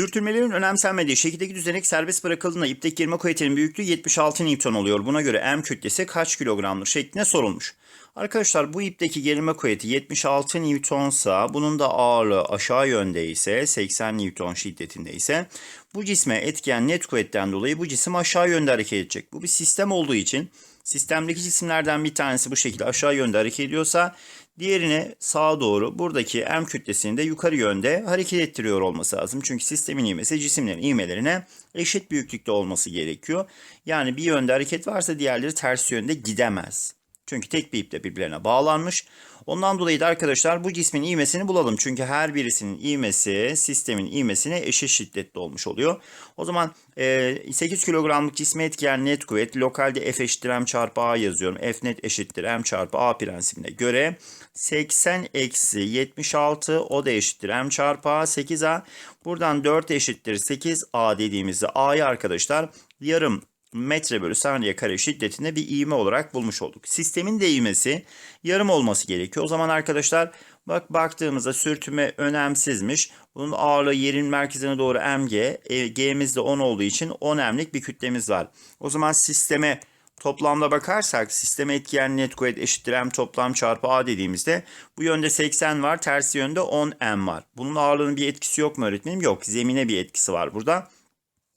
Sürtünmelerin önemsenmediği şekildeki düzenek serbest bırakıldığında ipteki girme kuvvetinin büyüklüğü 76 Newton oluyor. Buna göre M kütlesi kaç kilogramdır şeklinde sorulmuş. Arkadaşlar bu ipteki gerilme kuvveti 76 Newtonsa bunun da ağırlığı aşağı yönde ise 80 Newton şiddetinde ise bu cisme etkiyen net kuvvetten dolayı bu cisim aşağı yönde hareket edecek. Bu bir sistem olduğu için sistemdeki cisimlerden bir tanesi bu şekilde aşağı yönde hareket ediyorsa diğerini sağa doğru buradaki M kütlesini de yukarı yönde hareket ettiriyor olması lazım. Çünkü sistemin ivmesi cisimlerin ivmelerine eşit büyüklükte olması gerekiyor. Yani bir yönde hareket varsa diğerleri ters yönde gidemez. Çünkü tek bir iple birbirlerine bağlanmış. Ondan dolayı da arkadaşlar bu cismin ivmesini bulalım. Çünkü her birisinin ivmesi sistemin ivmesine eşit şiddetli olmuş oluyor. O zaman e, 8 kilogramlık cisme etkileyen net kuvvet lokalde F eşittir M çarpı A yazıyorum. F net eşittir M çarpı A prensibine göre 80 eksi 76 o da eşittir M çarpı A 8A. Buradan 4 eşittir 8A dediğimizde A'yı arkadaşlar yarım metre bölü saniye kare şiddetinde bir ivme olarak bulmuş olduk. Sistemin de ivmesi yarım olması gerekiyor. O zaman arkadaşlar bak baktığımızda sürtünme önemsizmiş. Bunun ağırlığı yerin merkezine doğru mg. E, G'miz de 10 olduğu için 10 emlik bir kütlemiz var. O zaman sisteme toplamda bakarsak sisteme etkileyen net kuvvet eşittir m toplam çarpı a dediğimizde bu yönde 80 var tersi yönde 10 m var. Bunun ağırlığının bir etkisi yok mu öğretmenim? Yok zemine bir etkisi var burada.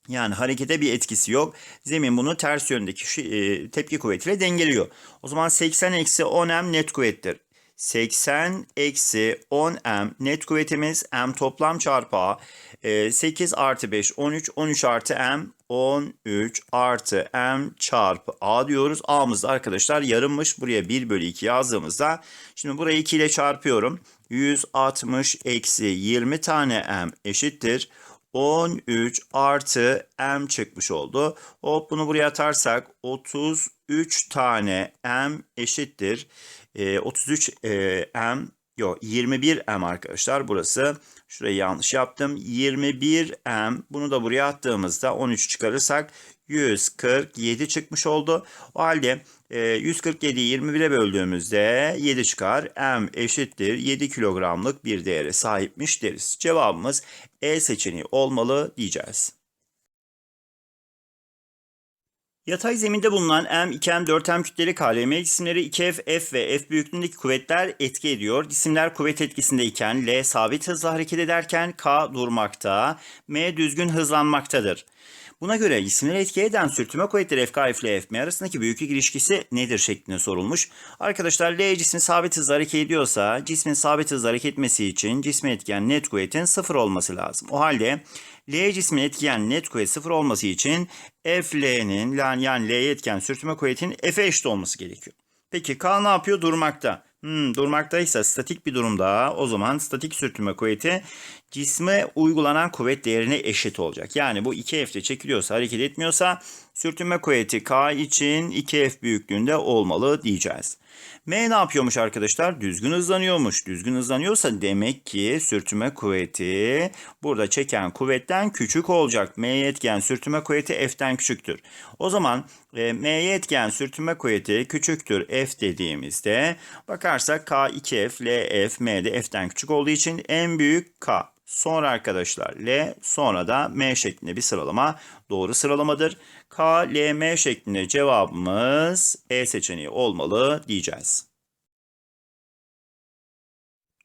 Yani harekete bir etkisi yok. Zemin bunu ters yöndeki e, tepki kuvvetiyle dengeliyor. O zaman 80 eksi 10m net kuvvettir. 80 eksi 10m net kuvvetimiz m toplam çarpı a. E, 8 artı 5 13 13 artı m 13 artı m çarpı a diyoruz. A'mız da arkadaşlar yarımmış. Buraya 1 bölü 2 yazdığımızda şimdi burayı 2 ile çarpıyorum. 160 eksi 20 tane m eşittir. 13 artı m çıkmış oldu. Hop bunu buraya atarsak 33 tane m eşittir. E, 33 e, m yok 21 m arkadaşlar burası. Şurayı yanlış yaptım. 21 m bunu da buraya attığımızda 13 çıkarırsak 147 çıkmış oldu. O halde e, 147'yi 21'e böldüğümüzde 7 çıkar. M eşittir 7 kilogramlık bir değere sahipmiş deriz. Cevabımız E seçeneği olmalı diyeceğiz. Yatay zeminde bulunan M, 2M, 4M kütleli KLM cisimleri 2F, F ve F büyüklüğündeki kuvvetler etki ediyor. Cisimler kuvvet etkisindeyken L sabit hızla hareket ederken K durmakta, M düzgün hızlanmaktadır. Buna göre cisimleri etki eden sürtünme kuvvetleri FK ile FM arasındaki büyüklük ilişkisi nedir şeklinde sorulmuş. Arkadaşlar L cismi sabit hızla hareket ediyorsa cismin sabit hızla hareket etmesi için cisme etkiyen net kuvvetin sıfır olması lazım. O halde L cismi etkiyen net kuvvet sıfır olması için FL'nin yani L'ye etkiyen sürtünme kuvvetin F'e eşit olması gerekiyor. Peki K ne yapıyor? Durmakta. Hmm, durmaktaysa statik bir durumda o zaman statik sürtünme kuvveti cisme uygulanan kuvvet değerine eşit olacak. Yani bu 2F'de çekiliyorsa hareket etmiyorsa sürtünme kuvveti K için 2F büyüklüğünde olmalı diyeceğiz. M ne yapıyormuş arkadaşlar? Düzgün hızlanıyormuş. Düzgün hızlanıyorsa demek ki sürtünme kuvveti burada çeken kuvvetten küçük olacak. M'ye etken sürtünme kuvveti F'ten küçüktür. O zaman e, M'ye etken sürtünme kuvveti küçüktür F dediğimizde bakarsak K 2F, L F, M de F'ten küçük olduğu için en büyük K. Sonra arkadaşlar L sonra da M şeklinde bir sıralama doğru sıralamadır. K, L, M şeklinde cevabımız E seçeneği olmalı diyeceğiz.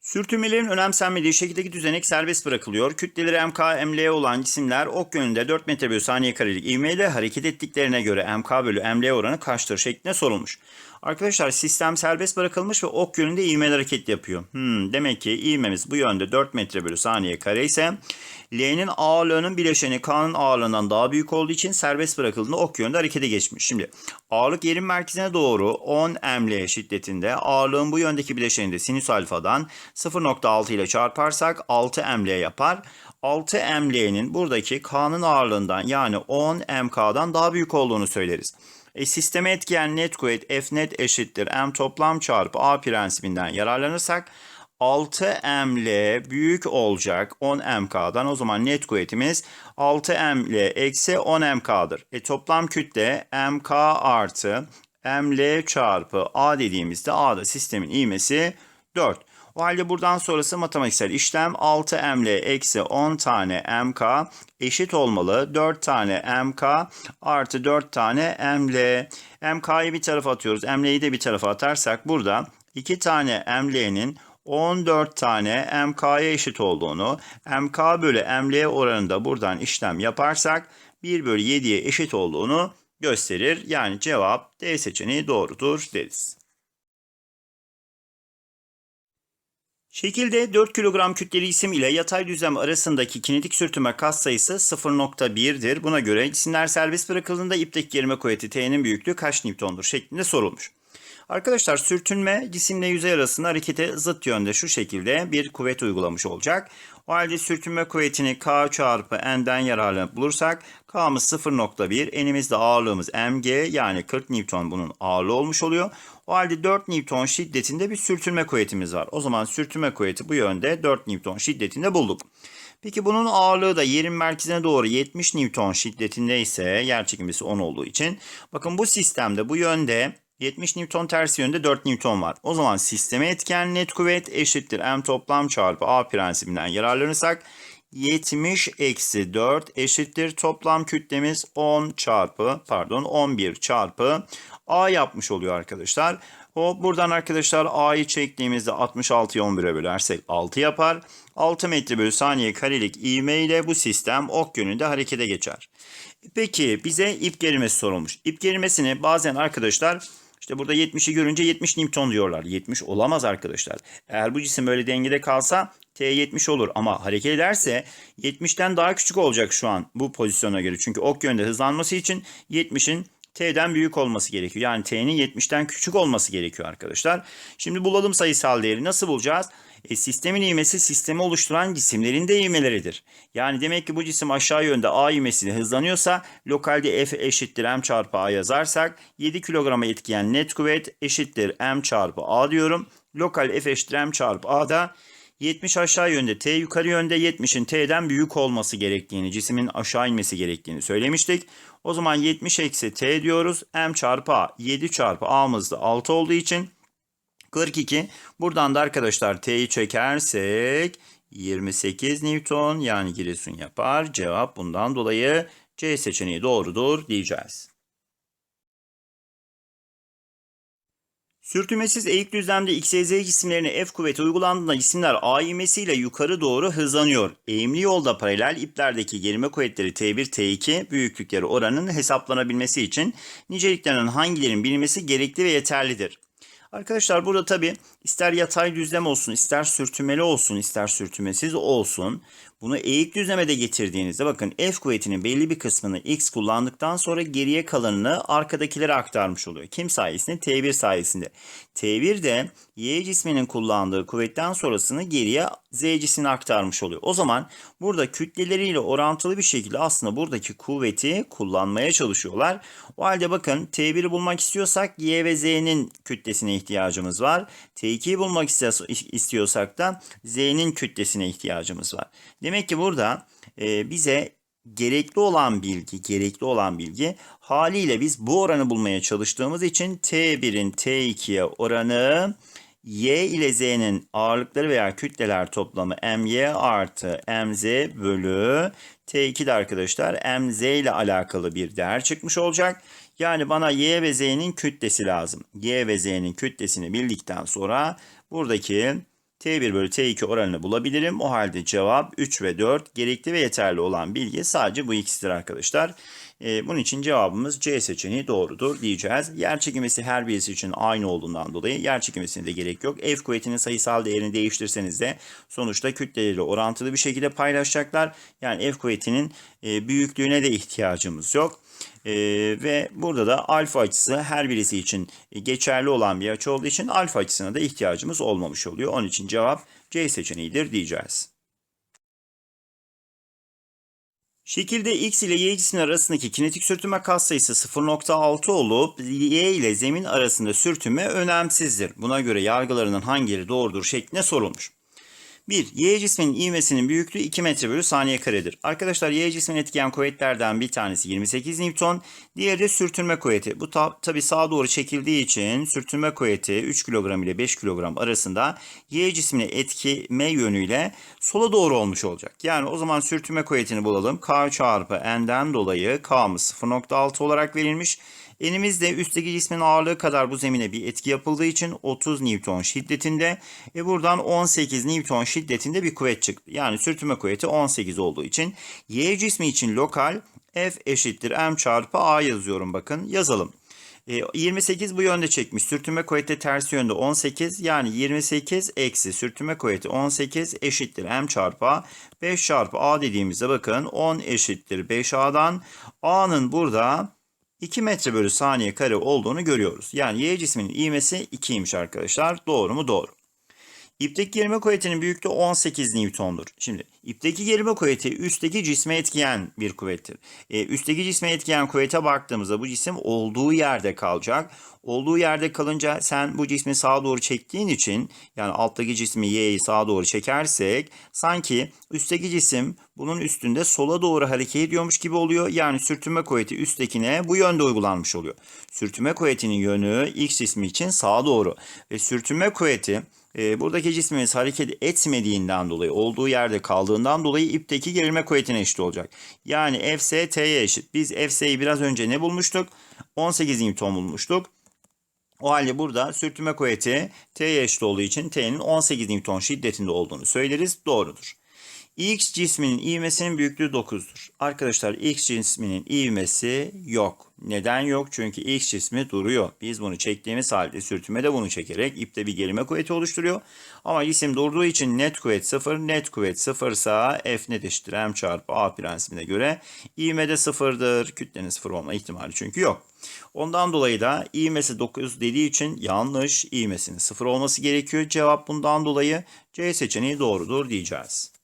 Sürtünmelerin önemsenmediği şekildeki düzenek serbest bırakılıyor. Kütleleri MK, ML olan cisimler ok yönünde 4 metre bölü saniye karelik ivmeyle hareket ettiklerine göre MK bölü ML oranı kaçtır şeklinde sorulmuş. Arkadaşlar sistem serbest bırakılmış ve ok yönünde ivmeli hareket yapıyor. Hmm, demek ki ivmemiz bu yönde 4 metre bölü saniye kare ise L'nin ağırlığının bileşeni K'nın ağırlığından daha büyük olduğu için serbest bırakıldığında ok yönünde harekete geçmiş. Şimdi ağırlık yerin merkezine doğru 10 ml şiddetinde ağırlığın bu yöndeki bileşeni sinüs alfadan 0.6 ile çarparsak 6 ml yapar. 6 ml'nin buradaki K'nın ağırlığından yani 10 mk'dan daha büyük olduğunu söyleriz. E, sisteme etkileyen net kuvvet F net eşittir M toplam çarpı A prensibinden yararlanırsak 6 ml büyük olacak 10 mk'dan o zaman net kuvvetimiz 6 ml eksi 10 mk'dır. E, toplam kütle mk artı ml çarpı A dediğimizde A'da sistemin ivmesi 4. O halde buradan sonrası matematiksel işlem 6m ile eksi 10 tane mk eşit olmalı. 4 tane mk artı 4 tane ml. mk'yı bir tarafa atıyoruz. ml'yi de bir tarafa atarsak burada 2 tane ml'nin 14 tane mk'ya eşit olduğunu, mk bölü ml oranında buradan işlem yaparsak 1 bölü 7'ye eşit olduğunu gösterir. Yani cevap D seçeneği doğrudur deriz. Şekilde 4 kilogram kütleli cisim ile yatay düzlem arasındaki kinetik sürtünme kas sayısı 0.1'dir. Buna göre cisimler serbest bırakıldığında ipteki gerilme kuvveti T'nin büyüklüğü kaç Newton'dur şeklinde sorulmuş. Arkadaşlar sürtünme cisimle yüzey arasında harekete zıt yönde şu şekilde bir kuvvet uygulamış olacak. O halde sürtünme kuvvetini K çarpı N'den yararlanıp bulursak K'mız 0.1, enimizde ağırlığımız mg yani 40 Newton bunun ağırlığı olmuş oluyor. O halde 4 Newton şiddetinde bir sürtünme kuvvetimiz var. O zaman sürtünme kuvveti bu yönde 4 Newton şiddetinde bulduk. Peki bunun ağırlığı da yerin merkezine doğru 70 Newton şiddetinde ise yer çekimisi 10 olduğu için bakın bu sistemde bu yönde 70 Newton tersi yönde 4 Newton var. O zaman sisteme etken net kuvvet eşittir m toplam çarpı a prensibinden yararlanırsak 70 eksi 4 eşittir toplam kütlemiz 10 çarpı pardon 11 çarpı a yapmış oluyor arkadaşlar. O buradan arkadaşlar a'yı çektiğimizde 66'yı 11'e bölersek 6 yapar. 6 metre bölü saniye karelik ivme ile bu sistem ok yönünde harekete geçer. Peki bize ip gerilmesi sorulmuş. İp gerilmesini bazen arkadaşlar işte burada 70'i görünce 70 Newton diyorlar. 70 olamaz arkadaşlar. Eğer bu cisim böyle dengede kalsa T 70 olur ama hareket ederse 70'ten daha küçük olacak şu an bu pozisyona göre. Çünkü ok yönde hızlanması için 70'in T'den büyük olması gerekiyor. Yani T'nin 70'ten küçük olması gerekiyor arkadaşlar. Şimdi bulalım sayısal değeri. Nasıl bulacağız? E, sistemin ivmesi sistemi oluşturan cisimlerin de ivmeleridir. Yani demek ki bu cisim aşağı yönde A ivmesiyle hızlanıyorsa lokalde F eşittir M çarpı A yazarsak 7 kilograma etkiyen net kuvvet eşittir M çarpı A diyorum. Lokal F eşittir M çarpı A da 70 aşağı yönde, T yukarı yönde 70'in T'den büyük olması gerektiğini, cismin aşağı inmesi gerektiğini söylemiştik. O zaman 70 eksi T diyoruz. M çarpı A. 7 çarpı A'mız da 6 olduğu için 42. Buradan da arkadaşlar T'yi çekersek 28 Newton yani Giresun yapar. Cevap bundan dolayı C seçeneği doğrudur diyeceğiz. Sürtünmesiz eğik düzlemde X, Y, Z cisimlerine F kuvveti uygulandığında cisimler A ivmesiyle yukarı doğru hızlanıyor. Eğimli yolda paralel iplerdeki gerilme kuvvetleri T1, T2 büyüklükleri oranının hesaplanabilmesi için niceliklerinin hangilerinin bilinmesi gerekli ve yeterlidir. Arkadaşlar burada tabi ister yatay düzlem olsun, ister sürtünmeli olsun, ister sürtünmesiz olsun. Bunu eğik düzleme de getirdiğinizde bakın F kuvvetinin belli bir kısmını X kullandıktan sonra geriye kalanını arkadakilere aktarmış oluyor. Kim sayesinde? T1 sayesinde. T1 de Y cisminin kullandığı kuvvetten sonrasını geriye Z cismine aktarmış oluyor. O zaman burada kütleleriyle orantılı bir şekilde aslında buradaki kuvveti kullanmaya çalışıyorlar. O halde bakın T1'i bulmak istiyorsak Y ve Z'nin kütlesine ihtiyacımız var. T2'yi bulmak istiyorsak da Z'nin kütlesine ihtiyacımız var. Demek ki burada e, bize gerekli olan bilgi, gerekli olan bilgi haliyle biz bu oranı bulmaya çalıştığımız için T1'in T2'ye oranı Y ile Z'nin ağırlıkları veya kütleler toplamı MY artı MZ bölü T2'de arkadaşlar MZ ile alakalı bir değer çıkmış olacak. Yani bana Y ve Z'nin kütlesi lazım. Y ve Z'nin kütlesini bildikten sonra buradaki T1 bölü T2 oranını bulabilirim. O halde cevap 3 ve 4 gerekli ve yeterli olan bilgi sadece bu ikisidir arkadaşlar. Ee, bunun için cevabımız C seçeneği doğrudur diyeceğiz. Yer çekimesi her birisi için aynı olduğundan dolayı yer çekimesine de gerek yok. F kuvvetinin sayısal değerini değiştirseniz de sonuçta kütleleriyle orantılı bir şekilde paylaşacaklar. Yani F kuvvetinin e, büyüklüğüne de ihtiyacımız yok. Ee, ve burada da alfa açısı her birisi için geçerli olan bir açı olduğu için alfa açısına da ihtiyacımız olmamış oluyor. Onun için cevap C seçeneğidir diyeceğiz. Şekilde X ile Y cismin arasındaki kinetik sürtünme katsayısı 0.6 olup Y ile zemin arasında sürtünme önemsizdir. Buna göre yargılarının hangileri doğrudur şeklinde sorulmuş. 1. Y cisminin ivmesinin büyüklüğü 2 metre bölü saniye karedir. Arkadaşlar Y cismini etkileyen kuvvetlerden bir tanesi 28 Newton, diğeri de sürtünme kuvveti. Bu ta tabi sağa doğru çekildiği için sürtünme kuvveti 3 kilogram ile 5 kilogram arasında Y cismini etkime yönüyle sola doğru olmuş olacak. Yani o zaman sürtünme kuvvetini bulalım. K çarpı N'den dolayı K'mız 0.6 olarak verilmiş. Elimizde üstteki cismin ağırlığı kadar bu zemine bir etki yapıldığı için 30 Newton şiddetinde ve buradan 18 Newton şiddetinde bir kuvvet çıktı. Yani sürtünme kuvveti 18 olduğu için Y cismi için lokal F eşittir M çarpı A yazıyorum bakın yazalım. E, 28 bu yönde çekmiş. Sürtünme kuvveti tersi yönde 18. Yani 28 eksi sürtünme kuvveti 18 eşittir M çarpı A. 5 çarpı A dediğimizde bakın 10 eşittir 5A'dan. A'nın burada 2 metre bölü saniye kare olduğunu görüyoruz. Yani Y cisminin ivmesi 2'ymiş arkadaşlar. Doğru mu? Doğru. İpteki gerilme kuvvetinin büyüklüğü 18 Newton'dur. Şimdi ipteki gerilme kuvveti üstteki cisme etkileyen bir kuvvettir. E, üstteki cisme etkileyen kuvvete baktığımızda bu cisim olduğu yerde kalacak. Olduğu yerde kalınca sen bu cismi sağa doğru çektiğin için yani alttaki cismi y'yi sağa doğru çekersek sanki üstteki cisim bunun üstünde sola doğru hareket ediyormuş gibi oluyor. Yani sürtünme kuvveti üsttekine bu yönde uygulanmış oluyor. Sürtünme kuvvetinin yönü x cismi için sağa doğru ve sürtünme kuvveti e, buradaki cismimiz hareket etmediğinden dolayı, olduğu yerde kaldığından dolayı ipteki gerilme kuvvetine eşit olacak. Yani Fs T'ye eşit. Biz Fs'yi biraz önce ne bulmuştuk? 18 Newton bulmuştuk. O halde burada sürtünme kuvveti T'ye eşit olduğu için T'nin 18 Newton şiddetinde olduğunu söyleriz. Doğrudur. X cisminin ivmesinin büyüklüğü 9'dur. Arkadaşlar X cisminin ivmesi yok. Neden yok? Çünkü X cismi duruyor. Biz bunu çektiğimiz halde sürtünme de bunu çekerek ipte bir gerilme kuvveti oluşturuyor. Ama cisim durduğu için net kuvvet 0. Net kuvvet 0 ise F net eşittir M çarpı A prensibine göre ivme de 0'dır. Kütlenin 0 olma ihtimali çünkü yok. Ondan dolayı da ivmesi 9 dediği için yanlış. İvmesinin 0 olması gerekiyor. Cevap bundan dolayı C seçeneği doğrudur diyeceğiz.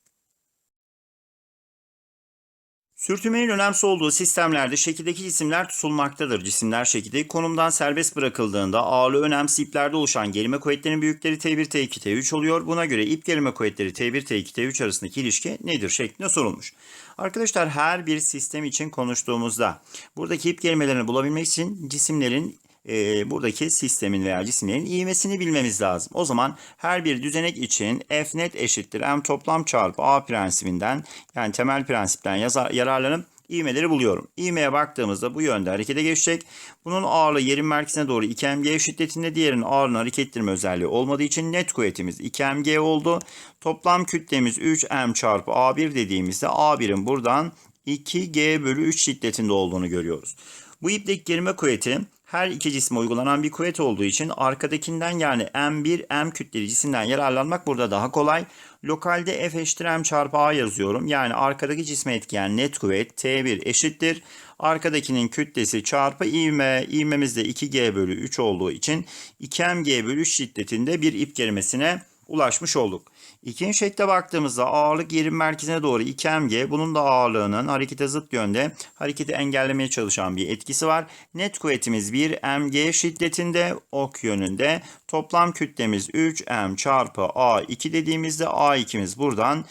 Sürtünmenin önemsiz olduğu sistemlerde şekildeki cisimler tutulmaktadır. Cisimler şekildeki konumdan serbest bırakıldığında ağırlığı önemsiz iplerde oluşan gerilme kuvvetlerinin büyükleri T1, T2, T3 oluyor. Buna göre ip gerilme kuvvetleri T1, T2, T3 arasındaki ilişki nedir şeklinde sorulmuş. Arkadaşlar her bir sistem için konuştuğumuzda buradaki ip gerilmelerini bulabilmek için cisimlerin e, buradaki sistemin veya cisimlerin ivmesini bilmemiz lazım. O zaman her bir düzenek için F net eşittir M toplam çarpı A prensibinden yani temel prensipten yazar, yararlanıp ivmeleri buluyorum. İvmeye baktığımızda bu yönde harekete geçecek. Bunun ağırlığı yerin merkezine doğru 2mg şiddetinde diğerinin ağırlığını hareket ettirme özelliği olmadığı için net kuvvetimiz 2mg oldu. Toplam kütlemiz 3m çarpı A1 dediğimizde A1'in buradan 2g bölü 3 şiddetinde olduğunu görüyoruz. Bu ipteki gerilme kuvveti her iki cisme uygulanan bir kuvvet olduğu için arkadakinden yani M1 M kütleli cisimden yararlanmak burada daha kolay. Lokalde F eşittir M çarpı A yazıyorum. Yani arkadaki cisme etkileyen net kuvvet T1 eşittir. Arkadakinin kütlesi çarpı ivme. İvmemiz de 2G bölü 3 olduğu için 2mg bölü 3 şiddetinde bir ip gerilmesine ulaşmış olduk. İkinci şekle baktığımızda ağırlık yerin merkezine doğru 2mg. Bunun da ağırlığının harekete zıt yönde hareketi engellemeye çalışan bir etkisi var. Net kuvvetimiz 1 mg şiddetinde ok yönünde. Toplam kütlemiz 3m çarpı a2 dediğimizde a2'miz buradan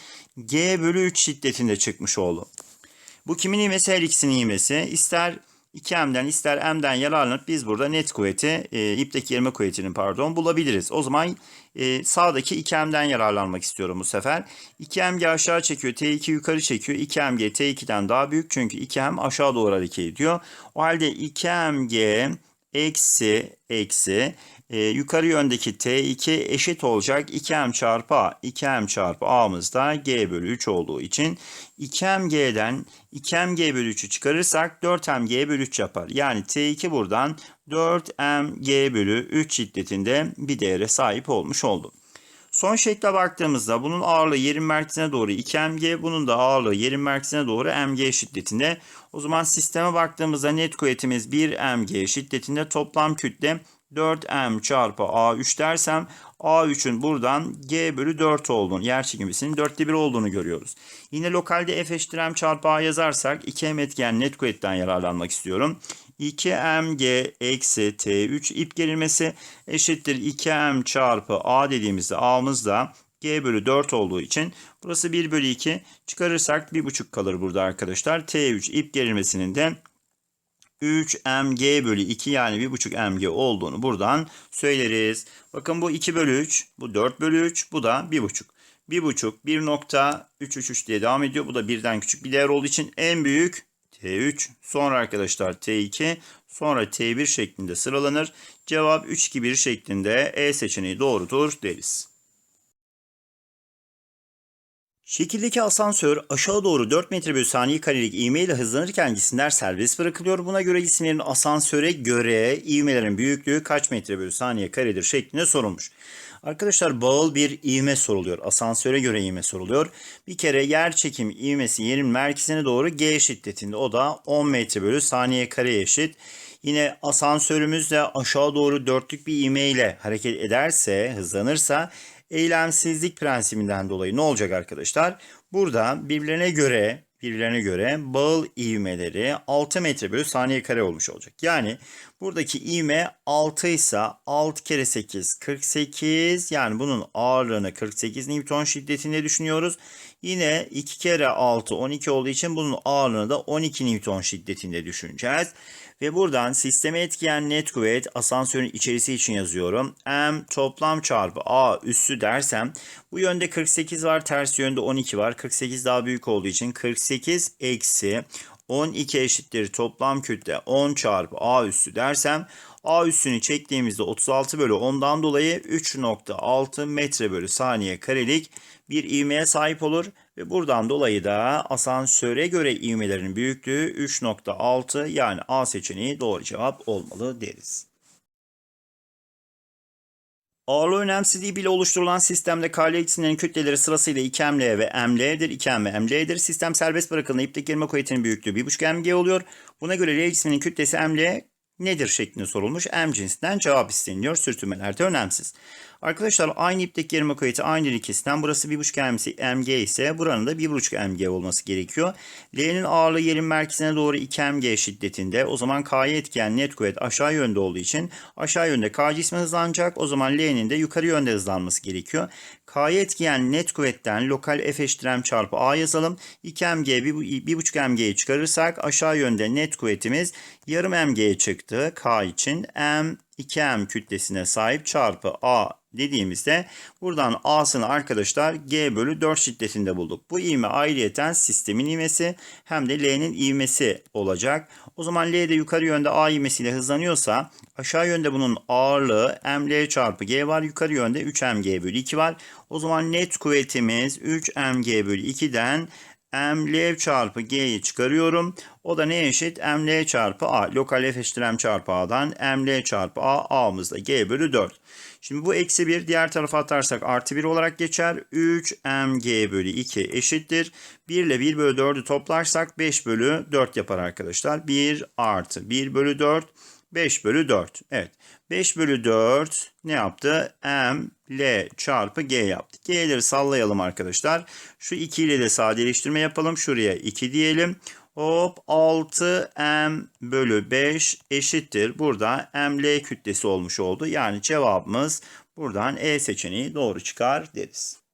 g bölü 3 şiddetinde çıkmış oldu. Bu kimin ivmesi? Her ikisinin ivmesi. İster 2M'den ister M'den yararlanıp biz burada net kuvveti, e, ipteki yerime kuvvetinin pardon bulabiliriz. O zaman e, sağdaki 2M'den yararlanmak istiyorum bu sefer. 2Mg aşağı çekiyor, T2 yukarı çekiyor. 2Mg T2'den daha büyük çünkü 2M aşağı doğru hareket ediyor. O halde 2Mg eksi eksi e, yukarı yöndeki T2 eşit olacak 2M çarpı A. 2M çarpı A'mız da G bölü 3 olduğu için 2MG'den 2MG bölü 3'ü çıkarırsak 4MG bölü 3 yapar. Yani T2 buradan 4MG bölü 3 şiddetinde bir değere sahip olmuş oldu. Son şekle baktığımızda bunun ağırlığı yerin merkezine doğru 2mg, bunun da ağırlığı yerin merkezine doğru mg şiddetinde. O zaman sisteme baktığımızda net kuvvetimiz 1 mg şiddetinde toplam kütle 4m çarpı a3 dersem a3'ün buradan g bölü 4 olduğunu, yer çekimcisinin 4'te 1 olduğunu görüyoruz. Yine lokalde f eşittir m çarpı a yazarsak 2m etken net kuvvetten yararlanmak istiyorum. 2mg eksi t3 ip gerilmesi eşittir 2m çarpı a dediğimizde a'mız da G bölü 4 olduğu için burası 1 bölü 2 çıkarırsak 1,5 kalır burada arkadaşlar. T3 ip gerilmesinin de 3 mg bölü 2 yani 1,5 mg olduğunu buradan söyleriz. Bakın bu 2 bölü 3, bu 4 bölü 3, bu da 1,5. 1,5, 1.333 diye devam ediyor. Bu da birden küçük bir değer olduğu için en büyük T3, sonra arkadaşlar T2, sonra T1 şeklinde sıralanır. Cevap 3, 2, 1 şeklinde E seçeneği doğrudur deriz. Şekildeki asansör aşağı doğru 4 metre bölü saniye karelik ivme ile hızlanırken cisimler serbest bırakılıyor. Buna göre cisimlerin asansöre göre ivmelerin büyüklüğü kaç metre bölü saniye karedir şeklinde sorulmuş. Arkadaşlar bağıl bir ivme soruluyor. Asansöre göre ivme soruluyor. Bir kere yer çekim ivmesi yerin merkezine doğru G şiddetinde. O da 10 metre bölü saniye kare eşit. Yine asansörümüz de aşağı doğru dörtlük bir ivme ile hareket ederse, hızlanırsa eylemsizlik prensibinden dolayı ne olacak arkadaşlar? Burada birbirlerine göre birbirlerine göre bağıl ivmeleri 6 metre bölü saniye kare olmuş olacak. Yani buradaki ivme 6 ise 6 kere 8 48 yani bunun ağırlığını 48 Newton şiddetinde düşünüyoruz. Yine 2 kere 6 12 olduğu için bunun ağırlığını da 12 Newton şiddetinde düşüneceğiz. Ve buradan sisteme etkileyen net kuvvet asansörün içerisi için yazıyorum. M toplam çarpı A üssü dersem bu yönde 48 var ters yönde 12 var. 48 daha büyük olduğu için 48 eksi 12 eşittir toplam kütle 10 çarpı A üssü dersem A üssünü çektiğimizde 36 bölü 10'dan dolayı 3.6 metre bölü saniye karelik bir ivmeye sahip olur. Ve buradan dolayı da asansöre göre ivmelerin büyüklüğü 3.6 yani A seçeneği doğru cevap olmalı deriz. Ağırlığı önemsizliği bile oluşturulan sistemde K cisimlerin kütleleri sırasıyla 2ml ve ml'dir. 2m ve ml'dir. Sistem serbest bırakıldığında ipteki gerilme kuvvetinin büyüklüğü 1.5 mg oluyor. Buna göre L cisminin kütlesi ml nedir şeklinde sorulmuş. M cinsinden cevap isteniyor. Sürtünmelerde önemsiz. Arkadaşlar aynı ipteki gerilme kuvveti aynı ikisinden burası 1.5 mg ise buranın da 1.5 mg olması gerekiyor. L'nin ağırlığı yerin merkezine doğru 2 mg şiddetinde. O zaman K'ya etkileyen net kuvvet aşağı yönde olduğu için aşağı yönde K cismi hızlanacak. O zaman L'nin de yukarı yönde hızlanması gerekiyor. K'ya etkileyen net kuvvetten lokal F eşittir çarpı A yazalım. 2 mg 1.5 mg'yi çıkarırsak aşağı yönde net kuvvetimiz yarım mg'ye çıktı. K için M 2m kütlesine sahip çarpı a dediğimizde buradan a'sını arkadaşlar g bölü 4 şiddetinde bulduk. Bu ivme ayrıyeten sistemin ivmesi hem de l'nin ivmesi olacak. O zaman l de yukarı yönde a ivmesiyle hızlanıyorsa aşağı yönde bunun ağırlığı ml çarpı g var. Yukarı yönde 3mg bölü 2 var. O zaman net kuvvetimiz 3mg bölü 2'den ml çarpı g'yi çıkarıyorum. O da ne eşit? ml çarpı a. Lokal f eşittir çarpı a'dan ml çarpı a. a'mız da g bölü 4. Şimdi bu eksi 1 diğer tarafa atarsak artı 1 olarak geçer. 3 mg bölü 2 eşittir. 1 ile 1 bölü 4'ü toplarsak 5 bölü 4 yapar arkadaşlar. 1 artı 1 bölü 4 5 bölü 4. Evet. 5 bölü 4 ne yaptı? M, L çarpı G yaptı. G'leri sallayalım arkadaşlar. Şu 2 ile de sadeleştirme yapalım. Şuraya 2 diyelim. Hop 6 M bölü 5 eşittir. Burada M, L kütlesi olmuş oldu. Yani cevabımız buradan E seçeneği doğru çıkar deriz.